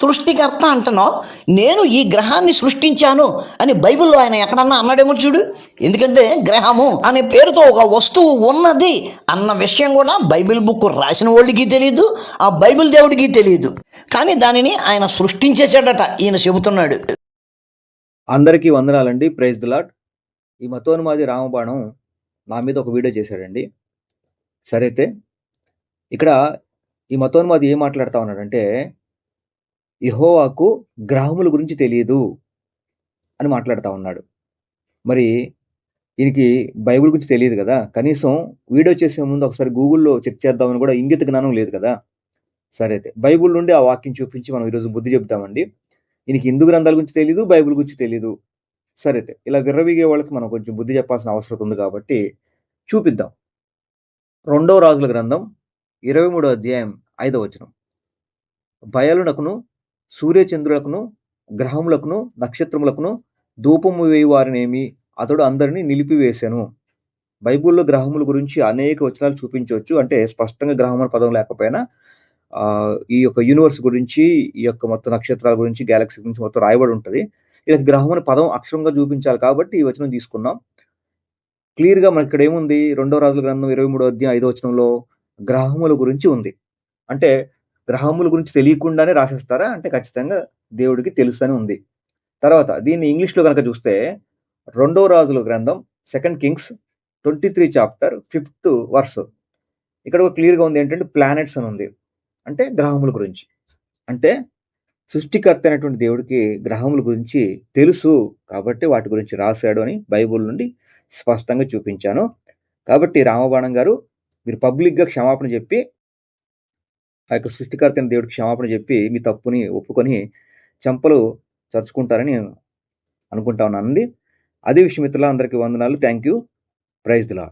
సృష్టికర్త అంటున్నావు. నేను ఈ గ్రహాన్ని సృష్టించాను అని బైబిల్లో ఆయన ఎక్కడన్నా అన్నాడేమో చూడు. ఎందుకంటే గ్రహము అనే పేరుతో ఒక వస్తువు ఉన్నది అన్న విషయం కూడా బైబిల్ బుక్ రాసిన వాళ్ళకి తెలియదు ఆ బైబిల్ దేవుడికి తెలియదు కానీ దానిని ఆయన సృష్టించేశాడట ఈయన చెబుతున్నాడు. అందరికీ వందనాలండి. ప్రైజ్ దులాట్ ఈ మతోన్మాది రామబాణం నా మీద ఒక వీడియో చేశాడండి. సరైతే ఇక్కడ ఈ మతోన్మాది ఏం మాట్లాడుతా ఉన్నాడంటే ఇహోవాకు గ్రహముల గురించి తెలియదు అని మాట్లాడుతూ ఉన్నాడు. మరి ఈయనకి బైబిల్ గురించి తెలియదు కదా? కనీసం వీడియో చేసే ముందు ఒకసారి గూగుల్లో చెక్ చేద్దామని కూడా ఇంగిత జ్ఞానం లేదు కదా? సరే అయితే బైబిల్ నుండి ఆ వాక్యం చూపించి మనం ఈరోజు బుద్ధి చెప్తామండి ఈయనకి హిందూ గ్రంథాల గురించి తెలియదు బైబిల్ గురించి తెలియదు సరే అయితే ఇలా విర్రవీగే వాళ్ళకి మనం కొంచెం బుద్ధి చెప్పాల్సిన అవసరం ఉంది కాబట్టి చూపిద్దాం. రెండవ రాజుల గ్రంథం ఇరవై మూడో అధ్యాయం ఐదవ వచనం. బయలునకును సూర్యచంద్రులకును గ్రహములకును నక్షత్రములకును ధూపము వేయువారినేమి అతడు అందరినీ నిలిపివేశాను బైబిల్లో గ్రహముల గురించి అనేక వచనాలు చూపించవచ్చు. అంటే స్పష్టంగా గ్రహం అనే పదం లేకపోయినా ఈ యొక్క యూనివర్స్ గురించి ఈ యొక్క మొత్తం నక్షత్రాల గురించి గ్యాలక్సీ గురించి మొత్తం రాయబడి ఉంటుంది. ఇలా గ్రహం అనే పదం అక్షరంగా చూపించాలి కాబట్టి ఈ వచనం తీసుకున్నాం. క్లియర్గా మనకి ఇక్కడ ఏముంది రెండో రాజుల గ్రంథం ఇరవై మూడో అధ్యాయం ఐదో వచనంలో గ్రహముల గురించి ఉంది. అంటే గ్రహముల గురించి తెలియకుండానే రాసేస్తారా? అంటే ఖచ్చితంగా దేవుడికి తెలుసు అని ఉంది. తర్వాత దీన్ని ఇంగ్లీష్లో కనుక చూస్తే రెండో రాజుల గ్రంథం second kings twenty three chapter fifth verse ఇక్కడ ఒక క్లియర్గా ఉంది ఏంటంటే ప్లానెట్స్ అని ఉంది. అంటే గ్రహముల గురించి. అంటే సృష్టికర్త అయినటువంటి దేవుడికి గ్రహముల గురించి తెలుసు. కాబట్టి వాటి గురించి రాశాడు అని బైబుల్ నుండి స్పష్టంగా చూపించాను. కాబట్టి రామబాణం గారు మీరు పబ్లిక్గా క్షమాపణ చెప్పి ఆ యొక్క సృష్టికర్తని అయిన దేవుడికి క్షమాపణ చెప్పి మీ తప్పుని ఒప్పుకొని చెంపలు చరుచుకుంటారని అనుకుంటా ఉన్నానండి. అదే విషయం మిత్రులందరికీ వందనాలు. Thank you praise దిలా